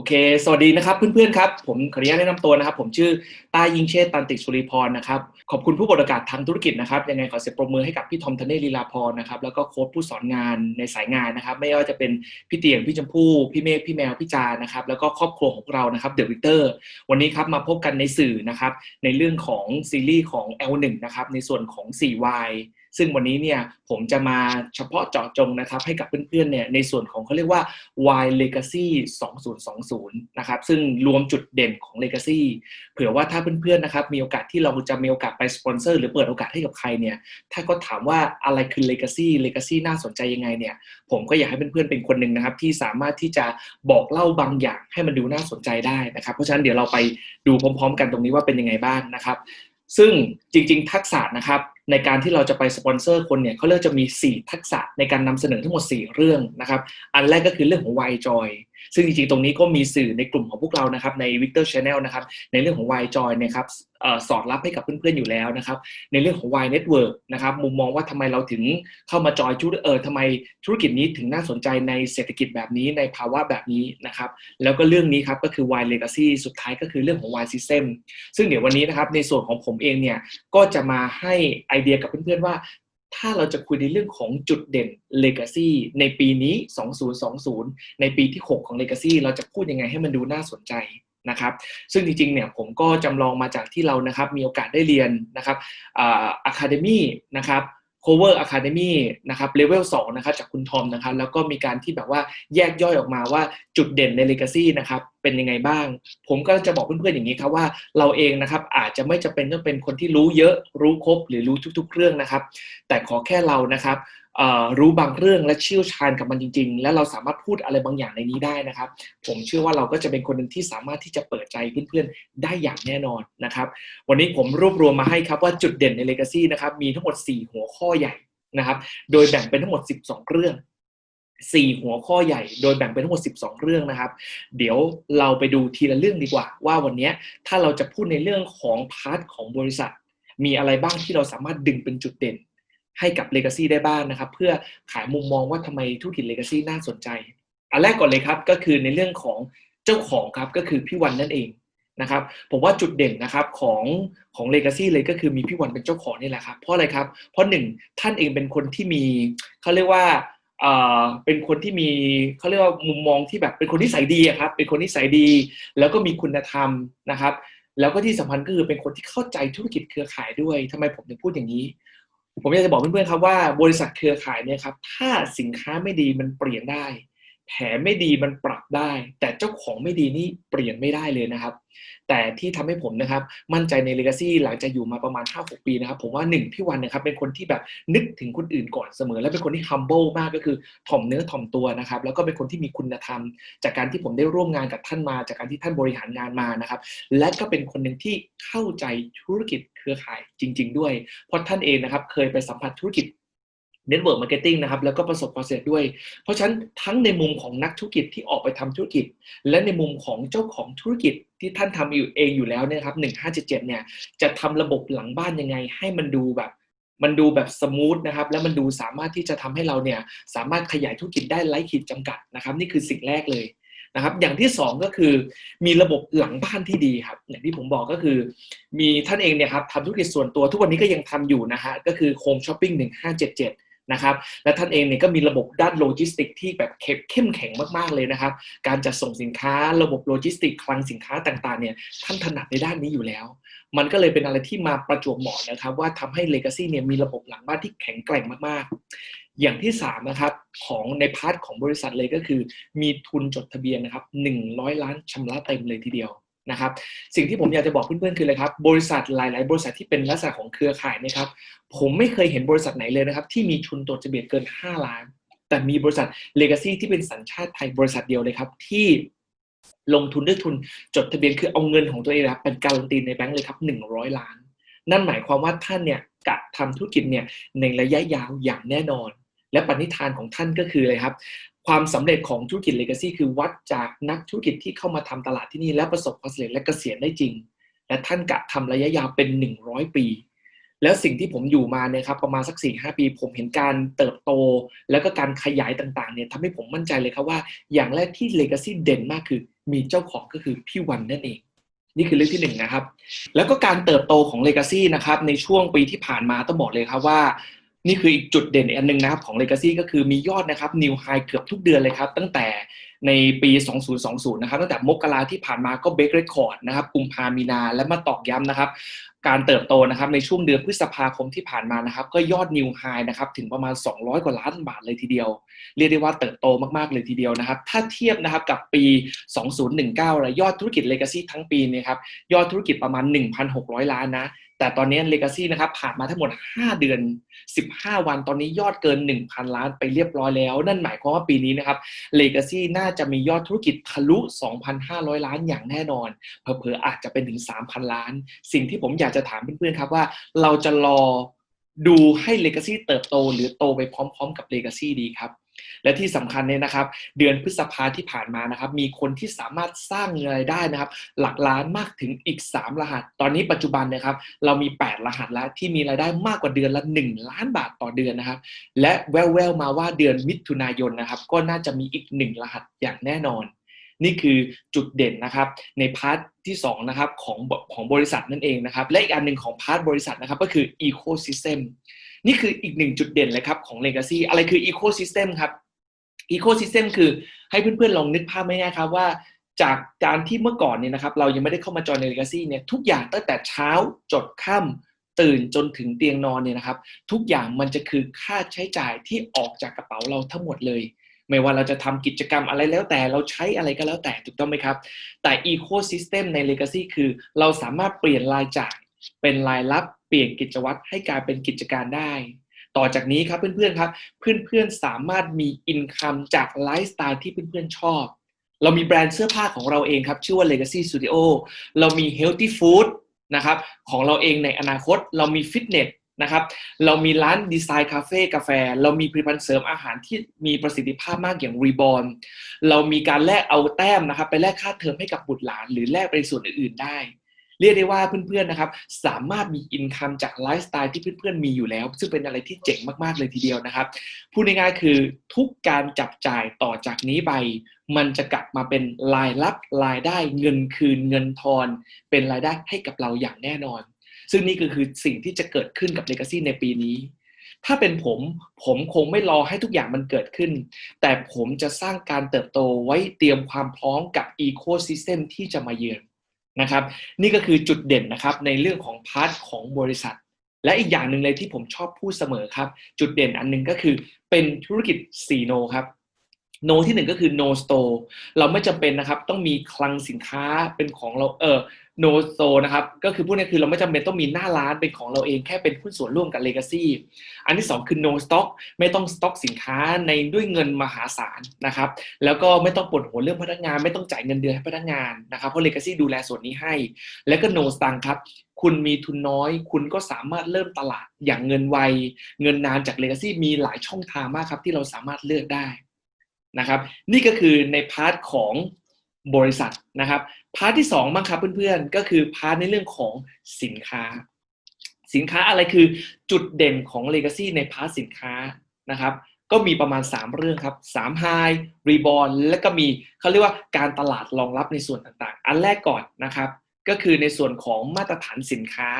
โอเค สวัสดีนะครับเพื่อนๆครับ ผมขออนุญาตแนะนำตัวนะครับ ผมชื่อต้ายิงเชษตันติสุริพรนะครับ ขอบคุณผู้บริการทางธุรกิจนะครับ ยังไงขอเสียงปรบมือให้กับพี่ทอมทเนศลีลาพรนะครับ แล้วก็โค้ชผู้สอนงานในสายงานนะครับ ไม่ว่าจะเป็นพี่เตียง พี่ชมพู่ พี่เมฆ พี่แมว พี่จานะครับ แล้วก็ครอบครัวของเรา นะครับเดอะวิกเตอร์ วันนี้ครับมาพบกันในสื่อนะครับ ในเรื่องของซีรีส์ของ L1 นะครับ ในส่วนของ 4Y ซึ่งวันนี้เนี่ยผมจะมาเฉพาะเจาะจงนะครับให้กับเพื่อนๆเนี่ยในส่วนของเขาเรียกว่า Y Legacy 2020 นะครับซึ่งรวมจุดเด่นของ Legacy เผื่อว่าถ้าเพื่อนๆนะครับมีโอกาสที่เราจะมีโอกาสไปสปอนเซอร์หรือเปิดโอกาสให้กับใครเนี่ยถ้าก็ถามว่าอะไรคือ Legacy Legacy น่าสนใจยังไงเนี่ยผมก็อยากให้เพื่อนๆเป็นคนหนึ่งนะครับที่สามารถที่จะบอกเล่าบางอย่างให้มันดูน่าสนใจได้นะครับ เพราะฉะนั้นเดี๋ยวเราไปดูพร้อม ๆ กันตรงนี้ว่าเป็นยังไงบ้างนะครับ ซึ่งจริง ๆ ทักษะนะครับ ในการที่เราจะไปสปอนเซอร์คนเนี่ยเขาเลือกจะมี 4 ทักษะในการนำเสนอทั้งหมด 4 เรื่องนะครับ อันแรกก็คือเรื่องของ Y Joy ซึ่งจริงๆ ตรงนี้ก็มีสื่อในกลุ่มของพวกเรานะครับใน Victor Channel นะครับในเรื่องของ Y Joy นะครับสอดรับให้กับเพื่อนๆอยู่แล้วนะครับในเรื่องของ Y Network นะครับมุมมองว่าทำไมเราถึงเข้ามาจอยธุรเออทำไมธุรกิจนี้ถึงน่าสนใจในเศรษฐกิจแบบนี้ในภาวะแบบนี้นะครับแล้วก็เรื่องนี้ครับก็คือ Y Legacy สุดท้ายก็คือเรื่องของ Y System ซึ่งเดี๋ยววันนี้นะครับในส่วนของผมเองเนี่ยก็จะมาให้ไอเดียกับเพื่อนๆว่า ถ้าเราจะคุยในเรื่องของจุดเด่น Legacy ในปีนี้ 2020 ในปีที่ 6 ของ Legacy เราจะพูดยังไงให้มันดูน่าสนใจนะครับซึ่งจริงๆเนี่ยผมก็จำลองมาจากที่เรานะครับมีโอกาสได้เรียนนะครับอะคาเดมี่นะครับ cover academy นะครับเลเวล2นะครับจากคุณทอมนะครับแล้วก็มีการที่แบบว่าแยกย่อยออกมาว่าจุดเด่นใน legacy นะครับเป็นยังไงบ้าง ผมก็จะบอกเพื่อนๆอย่างนี้ครับว่าเราเองนะครับอาจจะไม่จะเป็นต้องเป็นคนที่รู้เยอะรู้ครบหรือรู้ทุก ๆ เรื่องนะครับ แต่ขอแค่เรานะครับ รู้บางเรื่องและเชี่ยวชาญกับมันจริง ๆ และเราสามารถพูดอะไรบางอย่างในนี้ได้นะครับ ผมเชื่อว่าเราก็จะเป็นคนหนึ่งที่สามารถที่จะเปิดใจเพื่อนๆได้อย่างแน่นอนนะครับ วันนี้ผมรวบรวมมาให้ครับว่าจุดเด่นใน Legacy นะครับมีทั้งหมด 4 หัวข้อใหญ่นะครับ โดยแบ่งเป็นทั้งหมด 12 เรื่อง4หัวข้อใหญ่โดยแบ่งเป็นทั้งหมด 12 เรื่องนะครับ เดี๋ยวเราไปดูทีละเรื่องดีกว่า ว่าวันนี้ถ้าเราจะพูดในเรื่องของพาร์ทของบริษัท มีอะไรบ้างที่เราสามารถดึงเป็นจุดเด่น ให้กับ Legacy ได้บ้างนะครับ เพื่อขายมุมมองว่าทำไมธุรกิจ Legacy น่าสนใจ อันแรกก่อนเลยครับก็คือในเรื่องของเจ้าของครับก็คือพี่วันนั่นเองนะครับผมว่าจุดเด่นนะครับของของ Legacy เลยก็คือมีพี่วันเป็นเจ้าของนี่แหละครับเพราะอะไรครับเพราะหนึ่งท่านเองเป็นคนที่มีเขาเรียกว่าเอ่อเป็นคนที่มีเขาเรียกว่ามุมมองที่แบบเป็นคนที่ใส่ดีครับเป็นคนที่ใส่ดี แล้วก็มีคุณธรรมนะครับ แล้วก็ที่สำคัญก็คือเป็นคนที่เข้าใจธุรกิจเครือข่ายด้วยทำไมผมถึงพูดอย่างนี้ ผมอยากจะบอกเพื่อนๆครับว่าบริษัทเครือข่ายเนี่ยครับ ถ้าสินค้าไม่ดีมันเปลี่ยนได้ แผนไม่ดีมันปรับได้ แต่เจ้าของไม่ดีนี่เปลี่ยนไม่ได้เลยนะครับ แต่ที่ทำให้ผมนะครับมั่นใจใน Legacy หลังจากอยู่มาประมาณ 5-6 ปีนะครับ ผมว่า1พี่วันนะครับเป็นคนที่แบบนึกถึงคนอื่นก่อนเสมอ และเป็นคนที่ humble มากก็คือถ่อมเนื้อถ่อมตัวนะครับ แล้วก็เป็นคนที่มีคุณธรรม จากการที่ผมได้ร่วมงานกับท่านมา จากการที่ท่านบริหารงานมานะครับ และก็เป็นคนหนึ่งที่เข้าใจธุรกิจเครือข่ายจริง ๆ ด้วย เพราะท่านเองนะครับเคยไปสัมผัสธุรกิจ Network Marketing นะครับแล้วก็ประสบความสำเร็จด้วย เพราะฉะนั้นทั้งในมุมของนักธุรกิจที่ออกไปทำธุรกิจ และในมุมของเจ้าของธุรกิจที่ท่านทำอยู่เองอยู่แล้วเนี่ยครับ1577เนี่ยจะทำระบบหลังบ้านยังไง ให้มันดูแบบมันดูแบบสมูทนะครับและมันดูสามารถที่จะทำให้เราเนี่ยสามารถขยายธุรกิจได้ไร้ขีดจำกัดนะครับ นี่คือสิ่งแรกเลยนะครับ อย่างที่ 2 ก็คือมีระบบหลังบ้านที่ดีครับอย่างที่ผมบอกก็คือ มีท่านเองเนี่ยครับทำธุรกิจส่วนตัวทุกวันนี้ก็ยังทำอยู่นะฮะก็คือโฮมช้อปปิ้ง1577ะครับ และท่านเองเนี่ยก็มีระบบด้านโลจิสติกที่แบบเข้มแข็งมากๆเลยนะครับ การจัดส่งสินค้าระบบโลจิสติกคลังสินค้าต่างๆเนี่ยท่านถนัดในด้านนี้อยู่แล้ว มันก็เลยเป็นอะไรที่มาประจวบเหมาะนะครับ ว่าทำให้ Legacy เนี่ยมีระบบหลังบ้านที่แข็งแกร่งมากๆ อย่างที่3นะครับของในพาร์ทของบริษัทเลยก็คือ มีทุนจดทะเบียนนะครับ100 ล้านชำระเต็มเลยทีเดียว นะครับสิ่งที่ผมอยากจะบอกเพื่อนๆคืออะไรครับบริษัทหลาย ๆ บริษัทที่เป็นลักษณะของเครือข่ายนะครับผมไม่เคยเห็นบริษัทไหนเลยนะครับ ที่มีทุนจดทะเบียนเกิน 5 ล้าน แต่มีบริษัท Legacy ที่เป็นสัญชาติไทยบริษัทเดียวเลยครับ ที่ลงทุนด้วยทุนจดทะเบียนคือเอาเงินของตัวเองนะครับเป็นการันตีในแบงก์เลยครับ 100 ล้าน นั่นหมายความว่าท่านเนี่ยกะทำธุรกิจเนี่ยในระยะยาวอย่างแน่นอน และปณิธานของท่านก็คืออะไรครับ ความสำเร็จของธุรกิจ Legacy คือวัดจากนักธุรกิจที่เข้ามาทำตลาดที่นี่และประสบความสำเร็จและเกษียณได้จริง และท่านกะทำระยะยาวเป็น 100 ปี แล้วสิ่งที่ผมอยู่มาเนี่ยครับประมาณสัก4ี่หปี ผมเห็นการเติบโต แล้วก็การขยายต่างๆเนี่ยทำให้ผมมั่นใจเลยครับว่า อย่างแรกที่ Legacy เด่นมากคือมีเจ้าของก็คือพี่วันนั่นเอง นี่คือเรื่องที่หนึ่งนะครับแล้วก็การเติบโตของ Legacy นะครับในช่วงปีที่ผ่านมาต้องบอกเลยครับว่า นี่คืออีกจุดเด่นอันหนึงนะครับของ Legacy ก็คือมียอดนะครับ New High เกือบทุกเดือนเลยครับ ตั้งแต่ในปี 2020 นะครับ ตั้งแต่มกราที่ผ่านมาก็เบรกเรคคอร์ดนะครับกุมภามีนาและมาตอกย้ำนะครับ การเติบโตนะครับในช่วงเดือนพฤษภาคมที่ผ่านมานะครับ ก็ยอดนิวไฮนะครับถึงประมาณ 200 กว่าล้านบาทเลยทีเดียว เรียกได้ว่าเติบโตมากๆเลยทีเดียวนะครับ ถ้าเทียบนะครับกับปี 2019 และยอดธุรกิจ Legacy ทั้งปีเนี่ยครับยอดธุรกิจประมาณ 1,600 ล้านนะ แต่ตอนนี้ Legacy นะครับผ่านมาทั้งหมด 5 เดือน 15 วันตอนนี้ยอดเกิน 1,000 ล้านไปเรียบร้อยแล้ว นั่นหมายความว่าปีนี้นะครับ Legacy น่าจะมียอดธุรกิจทะลุ 2,500 ล้านอย่างแน่นอนเผลอๆอาจจะเป็นถึง 3,000 ล้าน สิ่งที่ผมอยากจะถามเพื่อนๆครับว่าเราจะรอดูให้ Legacy เติบโตหรือโตไปพร้อม ๆ กับ Legacy ดีครับ และที่สำคัญเนี่ยนะครับ เดือนพฤษภาที่ผ่านมานะครับ มีคนที่สามารถสร้างเงินรายได้นะครับ หลักล้านมากถึงอีก 3 รหัส ตอนนี้ปัจจุบันนะครับ เรามี 8 รหัสแล้วที่มีรายได้มากกว่าเดือนละ 1 ล้านบาทต่อเดือนนะครับ และแววๆมาว่าเดือนมิถุนายนนะครับ ก็น่าจะมีอีก 1 รหัสอย่างแน่นอน นี่คือจุดเด่นนะครับในพาร์ทที่2นะครับของของบริษัทนั่นเองนะครับ และอีกอันหนึ่งของพาร์ทบริษัทนะครับก็คือ Ecosystem นี่คืออีกหนึ่งจุดเด่นเลยครับของ Legacy อะไรคือ Ecosystem ครับ Ecosystem คือให้เพื่อนๆลองนึกภาพไม่ง่ายครับว่าจากการที่เมื่อก่อนเนี่ยนะครับเรายังไม่ได้เข้ามาจอยใน Legacy เนี่ยทุกอย่างตั้งแต่เช้าจดค่ำตื่นจนถึงเตียงนอนเนี่ยนะครับ ทุกอย่างมันจะคือค่าใช้จ่ายที่ออกจากกระเป๋าเราทั้งหมดเลย ไม่ว่าเราจะทำกิจกรรมอะไรแล้วแต่เราใช้อะไรก็แล้วแต่ถูกต้องไหมครับ แต่ Ecosystem ใน Legacy คือเราสามารถเปลี่ยนรายจ่ายเป็นรายรับ เปลี่ยนกิจวัตรให้กลายเป็นกิจการได้ ต่อจากนี้ครับเพื่อนๆครับ เพื่อนๆสามารถมีอินคัมจากไลฟ์สไตล์ที่เพื่อนๆชอบ เรามีแบรนด์เสื้อผ้าของเราเองครับ ชื่อว่า Legacy Studio เรามี Healthy Food นะครับของเราเองในอนาคตเรามีฟิตเนสนะครับเรามีร้านดีไซน์คาเฟ่กาแฟ เรามีผลิตภัณฑ์เสริมอาหารที่มีประสิทธิภาพมากอย่างรีบอ n เรามีการแลกเอาแต้มนะครับไปแลกค่าเทอมให้กับบุตรหลาน หรือแลกไปส่วนอื่นๆได้ เรียกได้ว่าเพื่อนๆนะครับ สามารถมีอินคัมจากไลฟ์สไตล์ที่เพื่อนๆมีอยู่แล้ว ซึ่งเป็นอะไรที่เจ๋งมากๆเลยทีเดียวนะครับ พูดง่ายๆคือทุกการจับจ่ายต่อจากนี้ไป มันจะกลับมาเป็นรายรับรายได้เงินคืนเงินทอน เป็นรายได้ให้กับเราอย่างแน่นอน ซึ่งนี่ก็คือสิ่งที่จะเกิดขึ้นกับ Legacy ในปีนี้ถ้าเป็นผมผมคงไม่รอให้ทุกอย่างมันเกิดขึ้น แต่ผมจะสร้างการเติบโตไว้เตรียมความพร้อมกับ Ecosystem ที่จะมาเยือน นะครับ นี่ก็คือจุดเด่นนะครับในเรื่องของพาร์ทของบริษัท และอีกอย่างหนึ่งเลยที่ผมชอบพูดเสมอครับ จุดเด่นอันหนึงก็คือเป็นธุรกิจ4โนครับ โนที่หนึ่งก็คือ no store เราไม่จำเป็นนะครับ ต้องมีคลังสินค้าเป็นของเราเออ no store นะครับ ก็คือพูดง่ายๆคือเราไม่จำเป็นต้องมีหน้าร้านเป็นของเราเองแค่เป็นหุ้นส่วนร่วมกับ legacy อันที่สองคือ no stock ไม่ต้องสต็อกสินค้าในด้วยเงินมหาศาลนะครับ แล้วก็ไม่ต้องปวดหัวเรื่องพนักงาน ไม่ต้องจ่ายเงินเดือนให้พนักงานนะครับเพราะ legacy ดูแลส่วนนี้ให้ แล้วก็ no สตังครับคุณมีทุนน้อย คุณก็สามารถเริ่มตลาดอย่างเงินไว เงินนานจาก legacy มีหลายช่องทางมากครับที่เราสามารถเลือกได้ นะครับ นี่ก็คือในพาร์ทของบริษัทนะครับพาร์ทที่2บ้างครับเพื่อนๆ ก็คือพาร์ทในเรื่องของสินค้า สินค้าอะไรคือจุดเด่นของ Legacy ในพาร์ทสินค้านะครับ ก็มีประมาณ 3 เรื่องครับ3 High Reborn และก็มีเขาเรียกว่าการตลาดรองรับในส่วนต่างๆ อันแรกก่อนนะครับ ก็คือในส่วนของมาตรฐานสินค้า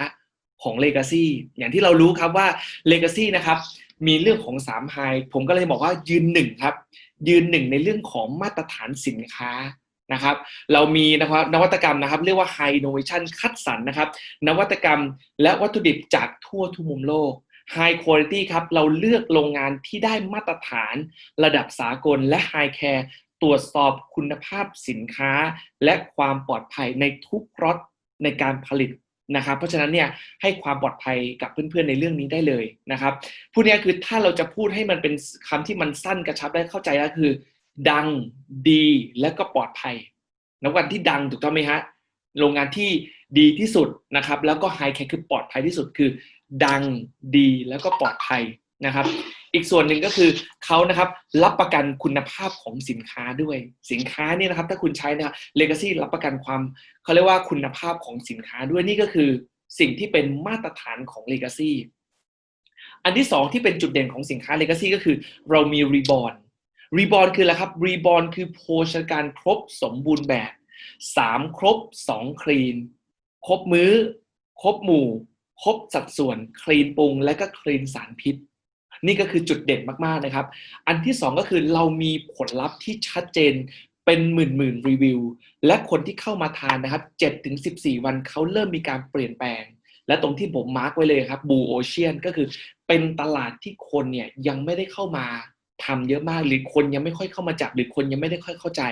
ของ Legacy อย่างที่เรารู้ครับว่า Legacy นะครับมีเรื่องของ3 High ผมก็เลยบอกว่ายืนหนึ่งครับ ยืนหนึ่งในเรื่องของมาตรฐานสินค้านะครับ เรามีนะครับนวัตกรรมนะครับ เรียกว่า High Innovation คัดสรรนะครับ นวัตกรรมและวัตถุดิบจากทั่วทุกมุมโลก High Quality ครับ เราเลือกโรงงานที่ได้มาตรฐานระดับสากลและ High Care ตรวจสอบคุณภาพสินค้า และความปลอดภัยในทุกรถในการผลิต นะครับ เพราะฉะนั้นเนี่ยให้ความปลอดภัยกับเพื่อนๆในเรื่องนี้ได้เลยนะครับพูดง่ายคือถ้าเราจะพูดให้มันเป็นคำที่มันสั้นกระชับได้เข้าใจก็คือ ดังดีและก็ปลอดภัยนวัตที่ดังถูกต้องไหมฮะโรงงานที่ดีที่สุดนะครับ แล้วก็ไฮแคร์คือปลอดภัยที่สุดคือ ดังดีแล้วก็ปลอดภัยนะครับ อีกส่วนหนึ่งก็คือเขานะครับรับประกันคุณภาพของสินค้าด้วย สินค้าเนี่ยนะครับ ถ้าคุณใช้นะครับ Legacy รับประกันความเขาเรียกว่าคุณภาพของสินค้าด้วยนี่ก็คือสิ่งที่เป็นมาตรฐานของ Legacy อันที่สองที่เป็นจุดเด่นของสินค้า Legacy ก็คือเรามี Reborn Reborn คืออะไรครับ Reborn คือโภชนาการครบสมบูรณ์แบบ3ครบ2คลีน ครบมื้อ ครบหมู่ ครบสัดส่วน คลีนปรุง และก็คลีนสารพิษ นี่ก็คือจุดเด่นมากๆนะครับ อันที่สองก็คือเรามีผลลัพธ์ที่ชัดเจนเป็นหมื่นหมื่นรีวิว และคนที่เข้ามาทานนะครับ7ถึง14 วันเขาเริ่มมีการเปลี่ยนแปลง และตรงที่ผมมาร์กไว้เลยครับบูโอเชียนก็คือเป็นตลาดที่คนเนี่ยยังไม่ได้เข้ามา ทำเยอะมากหรือคนยังไม่ค่อยเข้ามาจับหรือคนยังไม่ได้ค่อยเข้าใจ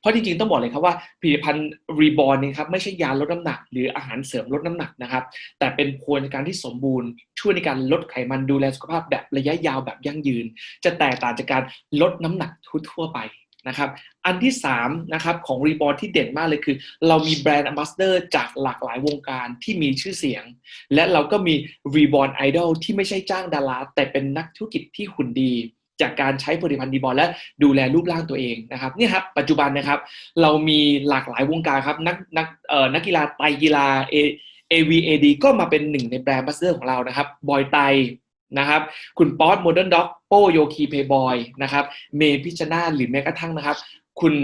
เพราะจริงๆต้องบอกเลยครับว่าผลิตภัณฑ์รีบอร์นนี่ครับไม่ใช่ยาลดน้ำหนัก หรืออาหารเสริมลดน้ำหนักนะครับ แต่เป็นโภชนาการที่สมบูรณ์ ช่วยในการลดไขมันดูแลสุขภาพแบบระยะยาวแบบยั่งยืน จะแตกต่างจากการลดน้ำหนักทั่วไปนะครับอันที่3นะครับของรีบอร์ที่เด่นมากเลยคือ เรามีแบรนด์ a อ b บ s สเดอร์จากหลากหลายวงการที่มีชื่อเสียง และเราก็มีรีบอร์ไอดอลที่ไม่ใช่จ้างดาราแต่เป็นนักธุรกิจที่หุ่นดี จากการใช้ผลิตภัณฑ์ดีบอลและดูแลรูปร่างตัวเองนะครับนี่ครับปัจจุบันนะครับ เรามีหลากหลายวงการครับนักนักเอ่อนักกีฬาไตกีฬา A AVAD ก็มาเป็นหนึ่งในแบรนด์บัสเตอร์ของเรานะครับบอยไตนะครับคุณป๊อตโมเดิร์นด็อกโปโยคีเพย์บอยนะครับเมพิชนาหรือแม้กระทั่งนะครับ คุณ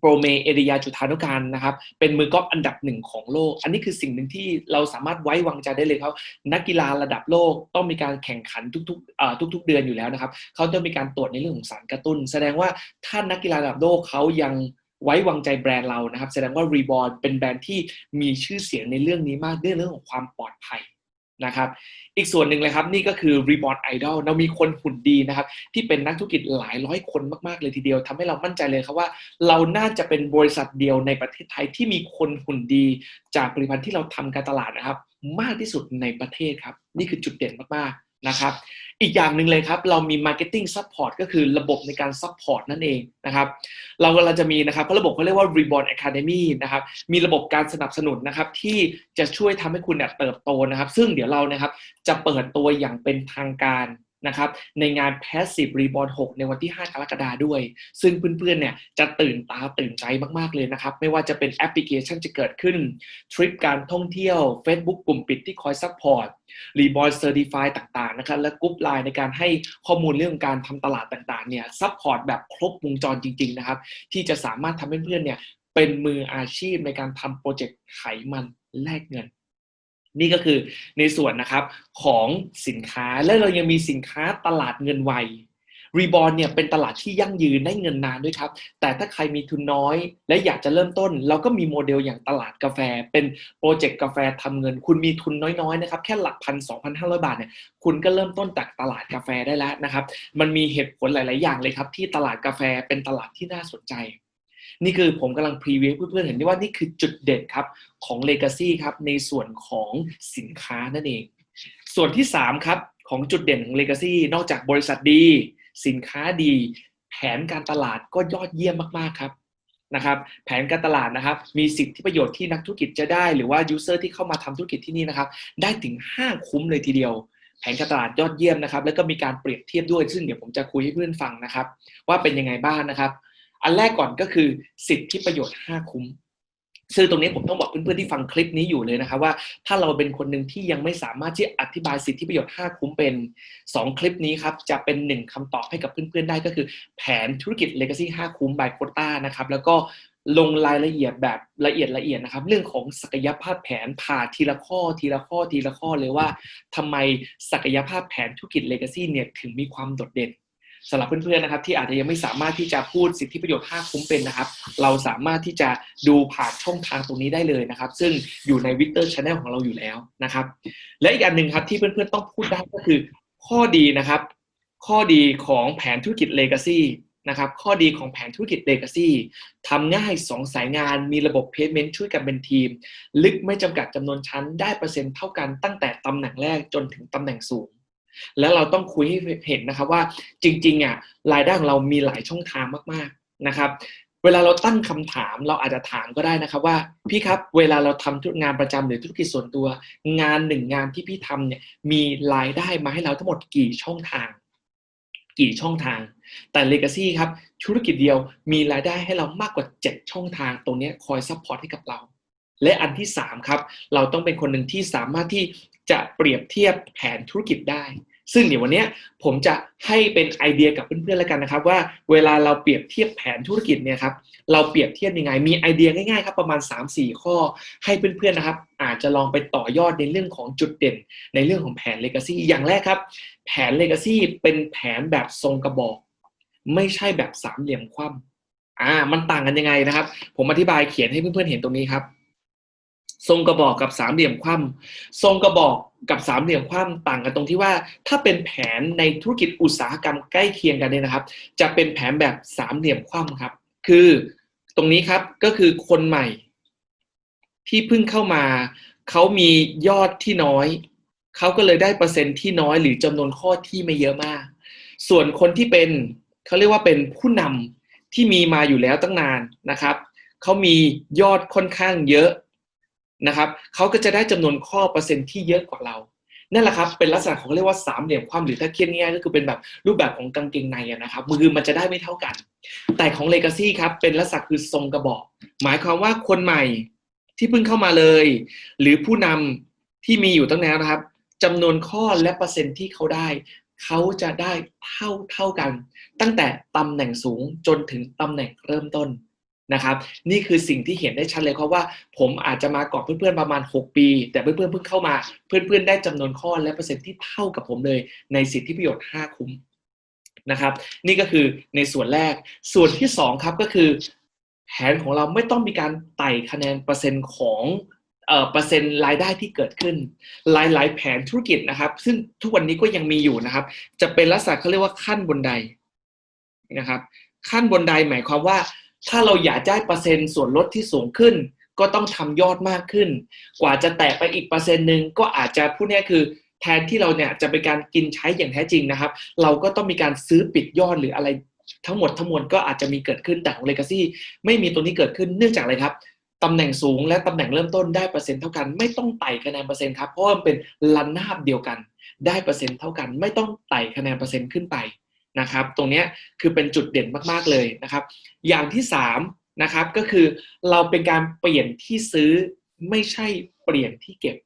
โปรเมเอเดียจุธานุการนะครับ เป็นมือกอล์ฟอันดับหนึ่งของโลก อันนี้คือสิ่งหนึ่งที่เราสามารถไว้วางใจได้เลยครับ นักกีฬาระดับโลกต้องมีการแข่งขันทุกๆเอ่อทุก ๆ เดือนอยู่แล้วนะครับ เขาต้องมีการตรวจในเรื่องของสารกระตุ้น แสดงว่าถ้านักกีฬาระดับโลกเขายังไว้วางใจแบรนด์เรานะครับ แสดงว่า Reborn เป็นแบรนด์ที่มีชื่อเสียงในเรื่องนี้มากเรื่องของความปลอดภัย นะครับ อีกส่วนหนึ่งเลยครับนี่ก็คือ Reborn Idol เรามีคนหุ่นดีนะครับ ที่เป็นนักธุรกิจหลายร้อยคนมาก ๆ เลยทีเดียวทำให้เรามั่นใจเลยครับว่า เราน่าจะเป็นบริษัทเดียวในประเทศไทยที่มีคนหุ่นดี จากผลิตภัณฑ์ที่เราทำการตลาดนะครับ มากที่สุดในประเทศครับ นี่คือจุดเด่นมากๆนะครับ อีกอย่างหนึ่งเลยครับ เรามี Marketing Support ก็คือระบบในการ Support นั่นเองนะครับ เราเราจะมีนะครับเขาระบบเขาเรียกว่า Reborn Academy นะครับ มีระบบการสนับสนุนนะครับ ที่จะช่วยทำให้คุณเนี่ยเติบโตนะครับ ซึ่งเดี๋ยวเรานะครับจะเปิดตัวอย่างเป็นทางการ นะครับในงาน Passive Reborn 6 ในวันที่ 5 กรกฎาคมด้วย ซึ่งเพื่อนๆเนี่ยจะตื่นตาตื่นใจมากๆเลยนะครับ ไม่ว่าจะเป็นแอปพลิเคชันจะเกิดขึ้น ทริปการท่องเที่ยว Facebook กลุ่มปิดที่คอยซัพพอร์ตรีบอลเซอร์ติฟายต่างๆนะครับและกรุ๊ปไลน์ในการให้ข้อมูลเรื่องการทำตลาดต่างๆเนี่ยซัพพอร์ตแบบครบวงจรจริง ๆ นะครับ ที่จะสามารถทำให้เพื่อนเนี่ยเป็นมืออาชีพในการทำโปรเจกต์ไขมันแลกเงิน นี่ก็คือในส่วนนะครับของสินค้าและเรายังมีสินค้าตลาดเงินไวรีบอลเนี่ยเป็นตลาดที่ยั่งยืนได้เงินนานด้วยครับ แต่ถ้าใครมีทุนน้อย และอยากจะเริ่มต้น เราก็มีโมเดลอย่างตลาดกาแฟ เป็นโปรเจกต์กาแฟทำเงิน คุณมีทุนน้อยๆนะครับแค่หลักพันสองพันห้าร้อยบาทเนี่ยคุณก็เริ่มต้นจากตลาดกาแฟได้แล้วนะครับ มันมีเหตุผลหลาย ๆ อย่างเลยครับ ที่ตลาดกาแฟเป็นตลาดที่น่าสนใจ นี่คือผมกำลังพรีวิวเพื่อนๆเห็นได้ว่านี่คือจุดเด่นครับของ Legacy ครับในส่วนของสินค้านั่นเอง ส่วนที่ 3 ครับของจุดเด่นของ Legacy นอกจากบริษัทดี สินค้าดี แผนการตลาดก็ยอดเยี่ยมมากๆครับนะครับแผนการตลาดนะครับ มีสิทธิประโยชน์ที่นักธุรกิจจะได้ หรือว่า user ที่เข้ามาทำธุรกิจที่นี่นะครับ ได้ถึง 5 คุ้มเลยทีเดียว แผนการตลาดยอดเยี่ยมนะครับ แล้วก็มีการเปรียบเทียบด้วยซึ่งเดี๋ยวผมจะคุยให้เพื่อนฟังนะครับ ว่าเป็นยังไงบ้างนะครับ อันแรกก่อนก็คือสิทธิประโยชน์ 5 คุ้มซึ่งตรงนี้ผมต้องบอกเพื่อนๆที่ฟังคลิปนี้อยู่เลยนะครับว่าถ้าเราเป็นคนหนึ่งที่ยังไม่สามารถที่อธิบายสิทธิประโยชน์ 5 คุ้มเป็น 2 คลิปนี้ครับจะเป็น 1คำตอบให้กับเพื่อนๆได้ก็คือ แผนธุรกิจ Legacy 5 คุ้ม by Quota นะครับแล้วก็ลงรายละเอียดแบบละเอียดละเอียดนะครับ เรื่องของศักยภาพแผนผ่าทีละข้อทีละข้อทีละข้อเลยว่าทำไมศักยภาพแผนธุรกิจ Legacy เนี่ยถึงมีความโดดเด่น สำหรับเพื่อนๆนะครับที่อาจจะยังไม่สามารถที่จะพูดสิทธิประโยชน์5คุ้มเป็นนะครับ เราสามารถที่จะดูผ่านช่องทางตรงนี้ได้เลยนะครับ ซึ่งอยู่ในวิกเตอร์ชาแนลของเราอยู่แล้วนะครับ และอีกอันหนึ่งครับที่เพื่อนๆต้องพูดได้ก็คือ ข้อดีนะครับ ข้อดีของแผนธุรกิจ Legacy นะครับข้อดีของแผนธุรกิจ Legacy ทำง่าย 2 สายงานมีระบบ Payment ช่วยกันเป็นทีม ลึกไม่จำกัดจำนวนชั้นได้เปอร์เซ็นต์เท่ากันตั้งแต่ตำแหน่งแรกจนถึงตำแหน่งสูง แล้วเราต้องคุยให้เห็นนะครับว่าจริงๆอะรายได้ของเรามีหลายช่องทางมากๆนะครับ เวลาเราตั้งคำถามเราอาจจะถามก็ได้นะครับว่าพี่ครับเวลาเราทำธุรงานประจำหรือธุรกิจส่วนตัว งานหนึ่งงานที่พี่ทำเนี่ยมีรายได้มาให้เราทั้งหมดกี่ช่องทาง กี่ช่องทาง แต่ Legacy ครับธุรกิจเดียวมีรายได้ให้เรามากกว่า 7 ช่องทางตรงนี้คอยซัพพอร์ตให้กับเราและอันที่สามครับเราต้องเป็นคนหนึ่งที่สามารถที่ จะเปรียบเทียบแผนธุรกิจได้ ซึ่งเดี๋ยววันนี้ผมจะให้เป็นไอเดียกับเพื่อนๆแล้วกันนะครับ ว่าเวลาเราเปรียบเทียบแผนธุรกิจเนี่ยครับเราเปรียบเทียบยังไง มีไอเดียง่ายๆครับประมาณ 3-4 ข้อให้เพื่อนๆนะครับ อาจจะลองไปต่อยอดในเรื่องของจุดเด่น ในเรื่องของแผน Legacy อย่างแรกครับ แผน Legacy เป็นแผนแบบทรงกระบอก ไม่ใช่แบบสามเหลี่ยมคว่ำอ่ามันต่างกันยังไงนะครับ ผมอธิบายเขียนให้เพื่อนๆเห็นตรงนี้ครับ ทรงกระบอกกับสามเหลี่ยมคว่ำทรงกระบอกกับสามเหลี่ยมคว่ำต่างกันตรงที่ว่า ถ้าเป็นแผนในธุรกิจอุตสาหกรรมใกล้เคียงกันเนี่ยนะครับ จะเป็นแผนแบบสามเหลี่ยมคว่ำครับ คือตรงนี้ครับก็คือคนใหม่ ที่เพิ่งเข้ามา เขามียอดที่น้อย เขาก็เลยได้เปอร์เซ็นต์ที่น้อยหรือจำนวนข้อที่ไม่เยอะมาก ส่วนคนที่เป็นเขาเรียกว่าเป็นผู้นำที่มีมาอยู่แล้วตั้งนานนะครับเขามียอดค่อนข้างเยอะ นะครับเขาก็จะได้จำนวนข้อเปอร์เซ็นต์ที่เยอะกว่าเรา นั่นแหละครับ เป็นลักษณะของเขาเรียกว่าสามเหลี่ยมความหรือถ้าเคียนง่ายก็คือเป็นแบบรูปแบบของกางเกงในนะครับมือมันจะได้ไม่เท่ากัน แต่ของ Legacy ครับเป็นลักษณะคือทรงกระบอก หมายความว่าคนใหม่ที่เพิ่งเข้ามาเลย หรือผู้นำที่มีอยู่ตั้งนานนะครับจำนวนข้อและเปอร์เซ็นต์ที่เขาได้ เขาจะได้เท่าเท่ากัน ตั้งแต่ตำแหน่งสูงจนถึงตำแหน่งเริ่มต้น นะครับนี่คือสิ่งที่เห็นได้ชัดเลยเพราะว่าผมอาจจะมาก่อนเพื่อนๆประมาณ 6 ปี แต่เพื่อนๆเพิ่งเข้ามา เพื่อนๆได้จำนวนข้อและเปอร์เซ็นต์ที่เท่ากับผมเลยในสิทธิประโยชน์ 5 คุ้มนะครับ นี่ก็คือในส่วนแรกส่วนที่ 2 ครับก็คือ แผนของเราไม่ต้องมีการไต่คะแนนเปอร์เซ็นต์ของเอ่อเปอร์เซ็นต์รายได้ที่เกิดขึ้น หลาย ๆ แผนธุรกิจนะครับ ซึ่งทุกวันนี้ก็ยังมีอยู่นะครับ จะเป็นลักษณะเขาเรียกว่าขั้นบนไดนะครับ ขั้นบนไดหมายความว่า ถ้าเราอยากได้เปอร์เซ็นต์ส่วนลดที่สูงขึ้น ก็ต้องทำยอดมากขึ้น กว่าจะแตะไปอีกเปอร์เซ็นต์หนึ่งก็อาจจะพูดง่ายคือแทนที่เราเนี่ยจะเป็นการกินใช้อย่างแท้จริงนะครับ เราก็ต้องมีการซื้อปิดยอดหรืออะไรทั้งหมดทั้งมวลก็อาจจะมีเกิดขึ้นแต่ของ Legacy ไม่มีตัวนี้เกิดขึ้นเนื่องจากอะไรครับตำแหน่งสูงและตำแหน่งเริ่มต้นได้เปอร์เซ็นต์เท่ากันไม่ต้องไต่คะแนนเปอร์เซ็นต์ครับเพราะมันเป็นระนาบเดียวกัน ได้เปอร์เซ็นต์เท่ากัน ไม่ต้องไต่คะแนนเปอร์เซ็นต์ขึ้นไป นะครับ ตรงนี้คือเป็นจุดเด่นมากๆเลยนะครับ อย่างที่สามนะครับก็คือเราเป็นการเปลี่ยนที่ซื้อไม่ใช่เปลี่ยนที่เก็บ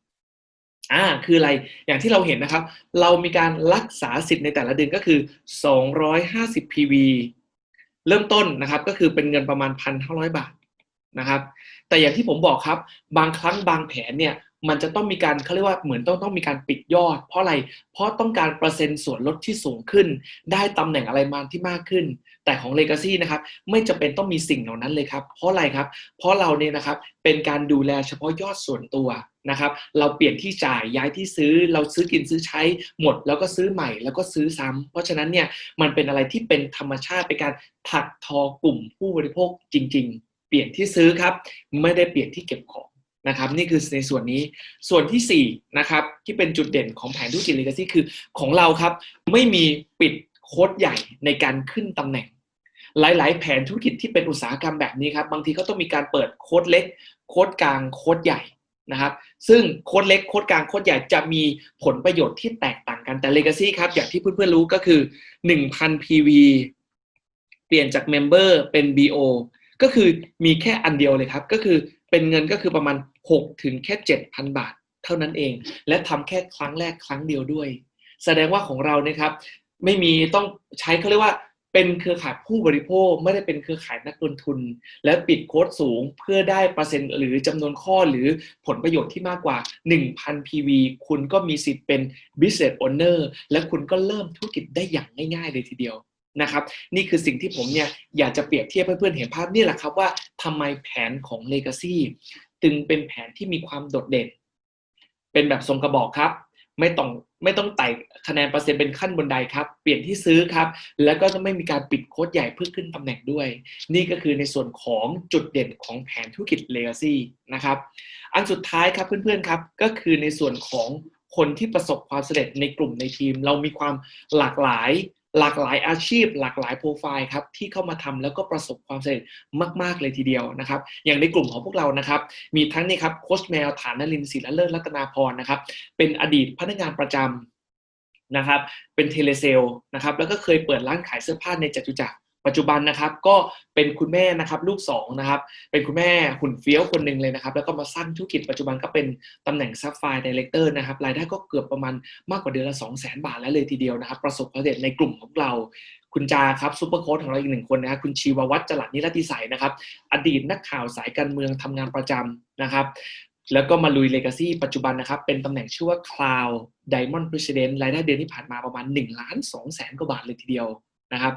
อ่าคืออะไรอย่างที่เราเห็นนะครับ เรามีการรักษาสิทธิ์ในแต่ละเดือนก็คือ 250 PV เริ่มต้นนะครับก็คือเป็นเงินประมาณ 1,500 บาทนะครับ แต่อย่างที่ผมบอกครับ บางครั้งบางแผนเนี่ยมันจะต้องมีการเขาเรียกว่าเหมือนต้องต้องมีการปิดยอด เพราะอะไร เพราะต้องการเปอร์เซ็นต์ส่วนลดที่สูงขึ้น ได้ตำแหน่งอะไรมาที่มากขึ้น แต่ของ Legacy นะครับไม่จำเป็นต้องมีสิ่งเหล่านั้นเลยครับ เพราะอะไรครับ เพราะเราเนี่ยนะครับเป็นการดูแลเฉพาะยอดส่วนตัวนะครับ เราเปลี่ยนที่จ่ายย้ายที่ซื้อเราซื้อกินซื้อใช้หมด แล้วก็ซื้อใหม่แล้วก็ซื้อซ้ำเพราะฉะนั้นเนี่ยมันเป็นอะไรที่เป็นธรรมชาติเป็นการถักทอกลุ่มผู้บริโภคจริง ๆ ลี่ยนที่ซื้อครับ ไม่ได้เปลี่ยนที่เก็บของนะครับ นี่คือในส่วนนี้ส่วนที่4นะครับที่เป็นจุดเด่นของแผนธุรกิจ Legacy คือของเราครับ ไม่มีปิดโค้ดใหญ่ในการขึ้นตำแหน่ง หลาย ๆ แผนธุรกิจที่เป็นอุตสาหกรรมแบบนี้ครับบางทีเขาต้องมีการเปิดโค้ดเล็ก โค้ดกลางโค้ดใหญ่นะครับ ซึ่งโค้ดเล็กโค้ดกลางโค้ดใหญ่จะมีผลประโยชน์ที่แตกต่างกันแต่ Legacy ครับอย่างที่เพื่อนๆรู้ก็คือ 1,000 PV เปลี่ยนจาก Member เป็น BO ก็คือมีแค่อันเดียวเลยครับ ก็คือเป็นเงินก็คือประมาณ 6 ถึงแค่ 7,000 บาทเท่านั้นเอง และทำแค่ครั้งแรกครั้งเดียวด้วย แสดงว่าของเราเนี่ยครับ ไม่มีต้องใช้เขาเรียกว่าเป็นเครือข่ายผู้บริโภคไม่ได้เป็นเครือข่ายนักลงทุน และปิดโค้ดสูงเพื่อได้เปอร์เซ็นต์หรือจำนวนข้อหรือผลประโยชน์ที่มากกว่า 1,000 PV คุณก็มีสิทธิ์เป็น business owner และคุณก็เริ่มธุรกิจได้อย่างง่าย ๆ เลยทีเดียว นะครับนี่คือสิ่งที่ผมเนี่ยอยากจะเปรียบเทียบให้เพื่อนๆเห็นภาพนี่แหละครับว่าทำไมแผนของ Legacy จึงเป็นแผนที่มีความโดดเด่น เป็นแบบทรงกระบอกครับ ไม่ต้องไม่ต้องไต่คะแนนเปอร์เซ็นต์เป็นขั้นบนไดครับ เปลี่ยนที่ซื้อครับ แล้วก็จะไม่มีการปิดโค้ดใหญ่เพื่อขึ้นตำแหน่งด้วย นี่ก็คือในส่วนของจุดเด่นของแผนธุรกิจ Legacy นะครับ อันสุดท้ายครับเพื่อนๆครับ ก็คือในส่วนของคนที่ประสบความสำเร็จในกลุ่มในทีม เรามีความหลากหลาย หลากหลายอาชีพ หลากหลายโปรไฟล์ครับที่เข้ามาทำแล้วก็ประสบความสำเร็จมาก ๆ เลยทีเดียวนะครับ อย่างในกลุ่มของพวกเรานะครับ มีทั้งนี่ครับโคชแมวฐานนลินศิลเลิศรัตนาพรนะครับ เป็นอดีตพนักงานประจำนะครับ เป็นเทเลเซลนะครับ แล้วก็เคยเปิดร้านขายเสื้อผ้าในจตุจักร ปัจจุบันนะครับก็เป็นคุณแม่นะครับลูกสองนะครับเป็นคุณแม่หุ่นเฟี้ยวคนหนึ่งเลยนะครับ แล้วก็มาสร้างธุรกิจปัจจุบันก็เป็นตำแหน่งซับไฟดีเลกเตอร์นะครับรายได้ก็เกือบประมาณมากกว่าเดือนละ2 0 0 0 0 0 บาทแล้วเลยทีเดียวนะครับ ประสบความสำเร็จในกลุ่มของเราคุณจาครับซูเปอร์โค้ชของเราอีกหนึ่งคนนะครับคุณชีววัฒน์จรัสนิรติสัยนะครับ อดีตนักข่าวสายการเมืองทำงานประจำนะครับแล้วก็มาลุยเลกาซี่ปัจจุบันนะครับ เป็นตำแหน่งชื่อว่า Cloud Diamond President รายได้เดือนที่ผ่านมาประมาณ1ล้าน2แสนกว่าบาทเลยทีเดียว นะครับ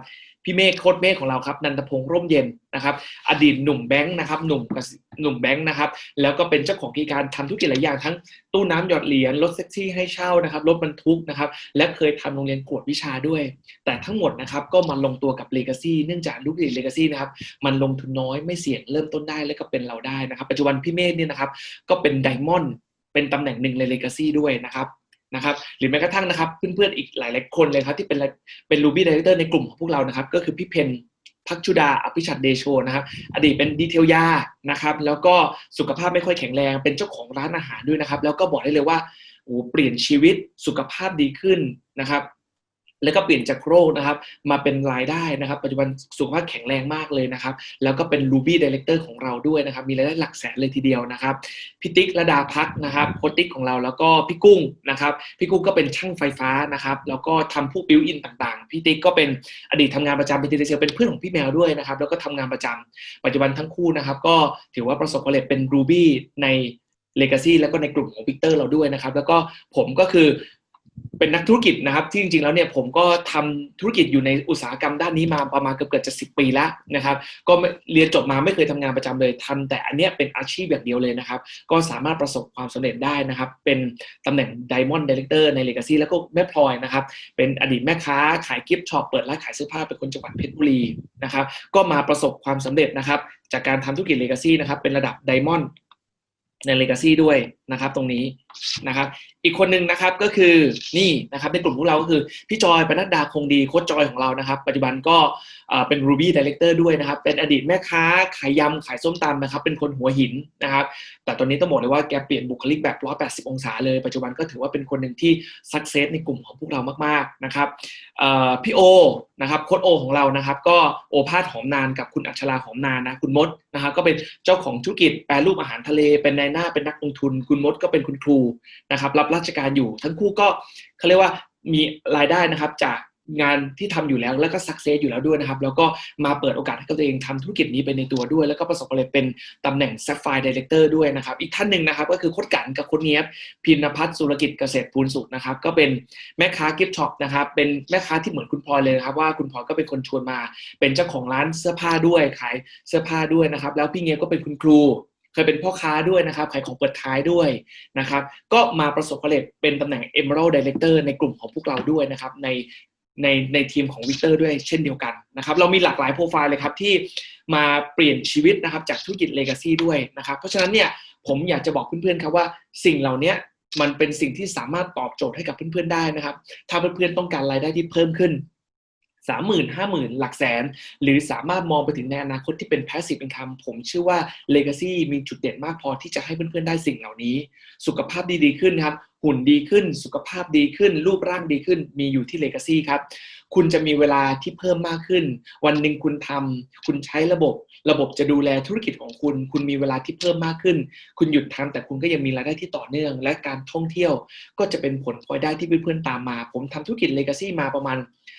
พี่เมฆโคตรเมฆของเราครับนันทพงษ์ร่มเย็นนะครับ อดีตหนุ่มแบงค์นะครับหนุ่มกสิหนุ่มแบงค์นะครับ แล้วก็เป็นเจ้าของกิจการทำธุรกิจหลายอย่างทั้งตู้น้ำหยอดเหรียญรถแท็กซี่ให้เช่านะครับรถบรรทุกนะครับ และเคยทำโรงเรียนกวดวิชาด้วย แต่ทั้งหมดนะครับก็มาลงตัวกับเลกาซี่เนื่องจากธุรกิจเลกาซี่นะครับมันลงทุนน้อยไม่เสี่ยงเริ่มต้นได้แล้วก็เป็นเราได้นะครับ ปัจจุบันพี่เมฆเนี่ยนะครับก็เป็นไดมอนด์เป็นตำแหน่งหนึ่งในเลกาซี่ด้วยนะครับ นะครับหรือแม้กระทั่งนะครับเพื่อนๆอีกหลายๆคนเลยครับที่เป็นเป็นรูบี้ดีเรกเตอร์ในกลุ่มของพวกเรานะครับ ก็คือพี่เพนพักชุดาอภิชัดเดโชนะครับ อดีตเป็นดีเทลยานะครับ แล้วก็สุขภาพไม่ค่อยแข็งแรง เป็นเจ้าของร้านอาหารด้วยนะครับ แล้วก็บอกได้เลยว่าโอ้เปลี่ยนชีวิตสุขภาพดีขึ้นนะครับ แล้วก็เปลี่ยนจากโรคนะครับมาเป็นรายได้นะครับ ปัจจุบันสุขภาพแข็งแรงมากเลยนะครับ แล้วก็เป็น Ruby Director ของเราด้วยนะครับ มีรายได้หลักแสนเลยทีเดียวนะครับพี่ติ๊กระดาพักนะครับโคติ๊กของเราแล้วก็พี่กุ้งนะครับพี่กุ้งก็เป็นช่างไฟฟ้านะครับแล้วก็ทำพวกบิวอินต่างๆพี่ติ๊กก็เป็นอดีตทำงานประจำเป็นทีเซลเป็นเพื่อนของพี่แมวด้วยนะครับแล้วก็ทำงานประจำปัจจุบันทั้งคู่นะครับก็ถือว่าประสบความสำเร็จเป็น Ruby ใน Legacy แล้วก็ในกลุ่มของ Victor เราด้วยนะครับ แล้วก็ผมก็คือ เป็นนักธุรกิจนะครับ ที่จริงๆแล้วเนี่ยผมก็ทำธุรกิจอยู่ในอุตสาหกรรมด้านนี้มาประมาณเกือบจะสิปีแล้วนะครับ ก็เรียนจบมาไม่เคยทำงานประจำเลยทำแต่อันเนี้ยเป็นอาชีพอย่างเดียวเลยนะครับ ก็สามารถประสบความสำเร็จได้นะครับ เป็นตำแหน่ง Diamond Director ใน Legacy แล้วก็แม่พลอยนะครับ เป็นอดีตแม่ค้าขายกิฟต์ช็อปเปิดร้านขายเสื้อผ้าเป็นคนจังหวัดเพชรบุรีนะครับ ก็มาประสบความสำเร็จนะครับ จากการทำธุรกิจ Legacy นะครับเป็นระดับ Diamond ใน Legacy ด้วยนะครับ ตรงนี้ นะครับอีกคนหนึ่งนะครับก็คือนี่นะครับในกลุ่มพวกเราก็คือพี่จอยปนัดดาคงดีโค้ชจอยของเรานะครับ ปัจจุบันก็เป็น Ruby Director ด้วยนะครับ เป็นอดีตแม่ค้าขายยำขายส้มตำนะครับ เป็นคนหัวหินนะครับ แต่ตอนนี้ต้องบอกเลยว่าแกเปลี่ยนบุคลิกแบบ 180 องศาเลย ปัจจุบันก็ถือว่าเป็นคนหนึ่งที่สักเซสในกลุ่มของพวกเรามากๆนะครับพี่โอนะครับโค้ชโอของเรานะครับก็โอภาสหอมนานกับคุณอัชราหอมนานนะคุณมดนะครับก็เป็นเจ้าของธุรกิจแปรรูปอาหารทะเลเป็นนายหน้าเป็นนักลงทุน คุณมดก็เป็นคุณครูนะครับรับราชการอยู่ ทั้งคู่ก็เขาเรียกว่ามีรายได้นะครับจากงานที่ทำอยู่แล้วแล้วก็สักเซสอยู่แล้วด้วยนะครับ แล้วก็มาเปิดโอกาสให้กับตัวเองทำธุรกิจนี้ไปในตัวด้วย แล้วก็ประสบความสำเร็จเป็นตำแหน่ง Sapphire Director ด้วยนะครับ อีกท่านหนึ่งนะครับ ก็คือโคดกันกับโคดเนียบพินพัฒน์สุรกิจเกษตรภูลสุขนะครับ ก็เป็นแม่ค้ากิฟต์ช็อปนะครับ เป็นแม่ค้าที่เหมือนคุณพลอยเลยนะครับ ว่าคุณพลอยก็เป็นคนชวนมา เป็นเจ้าของร้านเสื้อผ้าด้วยขายเสื้อผ้าด้วยนะครับ แล้วพี่เงียบก็เป็นคุณครู เคยเป็นพ่อค้าด้วยนะครับขายของเปิดท้ายด้วยนะครับ ก็มาประสบความสำเร็จเป็นตำแหน่ง Emerald Director ในกลุ่มของพวกเราด้วยนะครับ ในในในทีมของวิกเตอร์ด้วยเช่นเดียวกันนะครับ เรามีหลากหลายโปรไฟล์เลยครับที่มาเปลี่ยนชีวิตนะครับจากธุรกิจเลกาซีด้วยนะครับ เพราะฉะนั้นเนี่ยผมอยากจะบอกเพื่อนๆครับว่าสิ่งเหล่านี้มันเป็นสิ่งที่สามารถตอบโจทย์ให้กับเพื่อนๆได้นะครับ ถ้าเพื่อนๆต้องการรายได้ที่เพิ่มขึ้น สามหมื่นห้าหมื่นหลักแสน หรือสามารถมองไปถึงในอนาคตที่เป็น passive income ผมเชื่อว่า legacy มีจุดเด่นมากพอที่จะให้เพื่อนๆได้สิ่งเหล่านี้ สุขภาพดีๆขึ้นครับ หุ่นดีขึ้น สุขภาพดีขึ้น รูปร่างดีขึ้น มีอยู่ที่ legacy ครับ คุณจะมีเวลาที่เพิ่มมากขึ้น วันหนึ่งคุณทำคุณใช้ระบบ ระบบจะดูแลธุรกิจของคุณ คุณมีเวลาที่เพิ่มมากขึ้น คุณหยุดทำแต่คุณก็ยังมีรายได้ที่ต่อเนื่อง และการท่องเที่ยวก็จะเป็นผลพลอยได้ที่เพื่อนๆตามมา ผมทำธุรกิจเลกาซี่มาประมาณ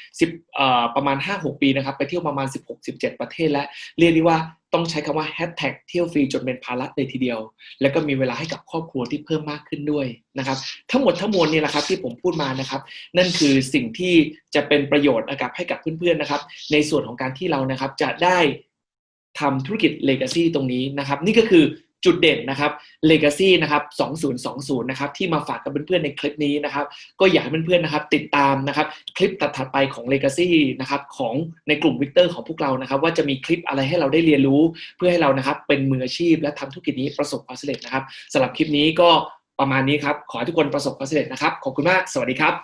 10เอ่อประมาณ 5-6 ปีนะครับ ไปเที่ยวประมาณ 16-17 ประเทศและเรียกได้ว่า ต้องใช้คำว่าแฮชแท็กเที่ยวฟรีจนเป็นภาระเลยทีเดียว แล้วก็มีเวลาให้กับครอบครัวที่เพิ่มมากขึ้นด้วยนะครับ ทั้งหมดทั้งมวลนี่แหละครับที่ผมพูดมานะครับ นั่นคือสิ่งที่จะเป็นประโยชน์นะครับให้กับเพื่อนๆนะครับ ในส่วนของการที่เรานะครับจะได้ทำธุรกิจ Legacy ตรงนี้นะครับ นี่ก็คือ จุดเด่นนะครับ Legacy นะครับ 2020 นะครับ ที่มาฝากกับเพื่อนๆในคลิปนี้นะครับ ก็อยากให้เพื่อนๆนะครับ ติดตามนะครับ คลิปถัดๆไปของ Legacy นะครับ ของในกลุ่มวิกเตอร์ของพวกเรานะครับ ว่าจะมีคลิปอะไรให้เราได้เรียนรู้ เพื่อให้เรานะครับ เป็นมืออาชีพ และทำธุรกิจนี้ประสบความสำเร็จนะครับสำหรับคลิปนี้ก็ประมาณนี้ครับ ขอให้ทุกคนประสบความสำเร็จนะครับ ขอบคุณมาก สวัสดีครับ